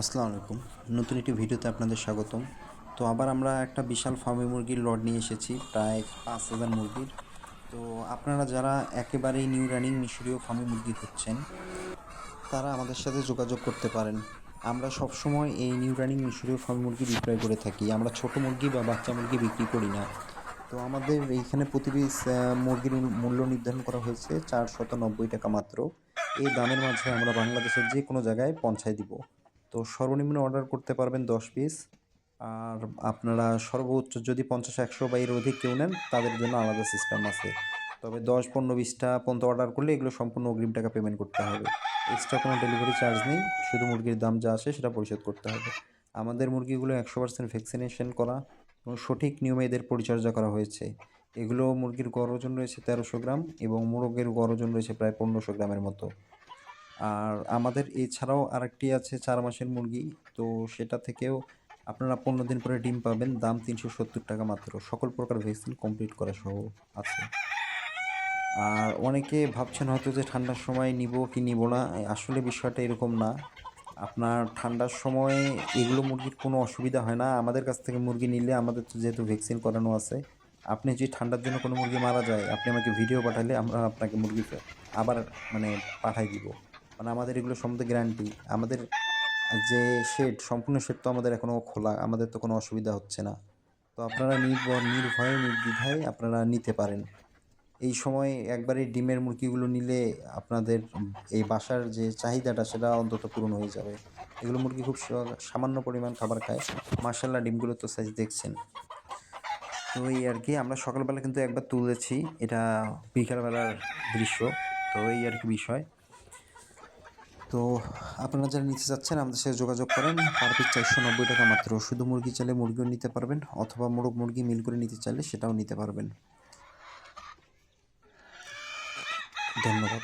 আসসালামু আলাইকুম। নতুন একটি ভিডিওতে আপনাদের স্বাগতম। তো আবার আমরা একটা বিশাল ফার্মি মুরগির লট নিয়ে এসেছি, প্রায় পাঁচ হাজার মুরগির। তো আপনারা যারা একেবারেই নিউ রানিং মিশরীয় ফার্মি মুরগি খুঁজছেন তারা আমাদের সাথে যোগাযোগ করতে পারেন। আমরা সবসময় এই নিউ রানিং মিশরীয় ফার্ম মুরগি বিক্রয় করে থাকি। আমরা ছোট মুরগি বা বাচ্চা মুরগি বিক্রি করি না। তো আমাদের এইখানে প্রতি মুরগির মূল্য নির্ধারণ করা হয়েছে চারশত নব্বই টাকা মাত্র। এই দামের মাঝে আমরা বাংলাদেশের যে কোনো জায়গায় পৌঁছায় দিব। তো সর্বনিম্ন অর্ডার করতে পারবেন দশ পিস আর আপনারা সর্বোচ্চ যদি পঞ্চাশ, একশো বা এর অধিক কেউ নেন, তাদের জন্য আলাদা সিস্টেম আছে। তবে দশ, পনেরো, বিশটা পর্যন্ত অর্ডার করলে এগুলো সম্পূর্ণ অগ্রিম টাকা পেমেন্ট করতে হবে। এক্সট্রা কোনো ডেলিভারি চার্জ নেই, শুধু মুরগির দাম যা আসে সেটা পরিশোধ করতে হবে। আমাদের মুরগিগুলো একশো পার্সেন্ট ভ্যাকসিনেশন করা এবং সঠিক নিয়মে এদের পরিচর্যা করা হয়েছে। এগুলো মুরগির গড় ওজন রয়েছে তেরোশো গ্রাম এবং মোরগের গড় ওজন রয়েছে প্রায় পনেরোশো গ্রামের মতো। আর আমাদের এছাড়াও আরেকটি আছে চার মাসের মুরগি। তো সেটা থেকেও আপনারা পনেরো দিন পরে ডিম পাবেন। দাম তিনশো সত্তর টাকা মাত্র। সকল প্রকার ভ্যাকসিন কমপ্লিট করা সহ আছে। আর অনেকে ভাবছেন হয়তো যে ঠান্ডার সময় নিব কি নিব না। আসলে বিষয়টা এরকম না। আপনার ঠান্ডার সময় এগুলো মুরগির কোনো অসুবিধা হয় না। আমাদের কাছ থেকে মুরগি নিলে আমাদের তো যেহেতু ভ্যাকসিন করানো আছে, আপনি যদি ঠান্ডার জন্য কোনো মুরগি মারা যায়, আপনি আমাকে ভিডিও পাঠালে আমরা আপনাকে মুরগি আবার মানে পাঠাই দিব। মানে আমাদের এগুলো সম্বন্ধে গ্যারান্টি আমাদের যে শেড সম্পূর্ণ শেড তো আমাদের এখনও খোলা, আমাদের তো কোনো অসুবিধা হচ্ছে না। তো আপনারা নির্ভর, নির্ভয়ে, নির্দ্বিধায় আপনারা নিতে পারেন। এই সময় একবারে ডিমের মুরগিগুলো নিলে আপনাদের এই বাসার যে চাহিদাটা সেটা অন্তত পূরণ হয়ে যাবে। এগুলো মুরগি খুব সামান্য পরিমাণ খাবার খায়। মার্শাল্লাহ ডিমগুলো তো সাইজ দেখছেন। তো এই আর কি, আমরা সকালবেলা কিন্তু একবার তুলেছি। এটা বিকালবেলার দৃশ্য। তো এই আর কি বিষয়। তো আপনারা যারা নিতে চাচ্ছেন, আমাদের সাথে যোগাযোগ করেন। পার পিস চারশো নব্বই টাকা মাত্র। শুধু মুরগি চাইলে মুরগিও নিতে পারবেন, অথবা মোরগ মুরগি মিল করে নিতে চাইলে সেটাও নিতে পারবেন। ধন্যবাদ।